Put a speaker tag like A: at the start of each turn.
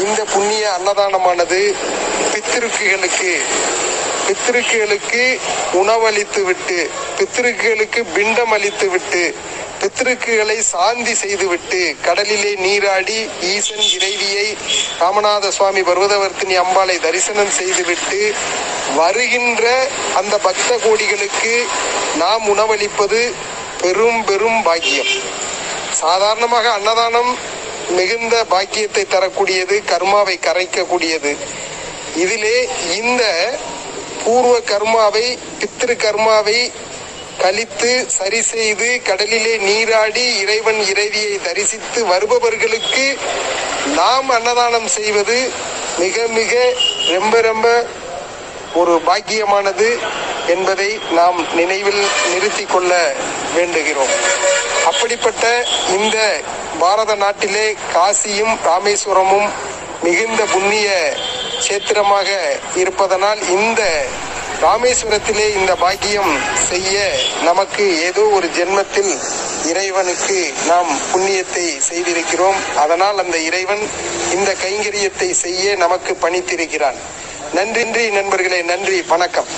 A: இந்த புண்ணிய அன்னதானமானது பித்திருக்குகளுக்கு பித்திருக்குகளுக்கு உணவளித்து விட்டு பித்திருக்குகளுக்கு பிண்டம் அளித்து விட்டு பித்திருக்குகளை சாந்தி செய்துவிட்டு கடலிலே நீராடி ஈசன் இறைவியை ராமநாத சுவாமி பர்வதவர்த்தினி அம்பாளை தரிசனம் செய்துவிட்டு வருகின்ற அந்த பக்த கோடிகளுக்கு நாம் உணவளிப்பது பெரும் பெரும் பாக்கியம். சாதாரணமாக அன்னதானம் மிகுந்த பாக்கியத்தை தரக்கூடியது கர்மாவை கரைக்கக்கூடியது. இதிலே இந்த பூர்வ கர்மாவை பித்திரு கர்மாவை கழித்து சரி செய்து கடலிலே நீராடி இறைவன் இறைவியை தரிசித்து வருபவர்களுக்கு நாம் அன்னதானம் செய்வது மிக மிக ரொம்ப ரொம்ப ஒரு பாக்கியமானது என்பதை நாம் நினைவில் நிறுத்தி கொள்ள வேண்டுகிறோம். அப்படிப்பட்ட இந்த பாரத நாட்டிலே காசியும் ராமேஸ்வரமும் மிகுந்த புண்ணிய கஷேத்திரமாக இருப்பதனால் இந்த ராமேஸ்வரத்திலே இந்த பாக்கியம் செய்ய நமக்கு ஏதோ ஒரு ஜென்மத்தில் இறைவனுக்கு நாம் புண்ணியத்தை செய்திருக்கிறோம். அதனால் அந்த இறைவன் இந்த கைங்கரியத்தை செய்ய நமக்கு பணித்திருக்கிறான். நன்றின்றி நண்பர்களே நன்றி வணக்கம்.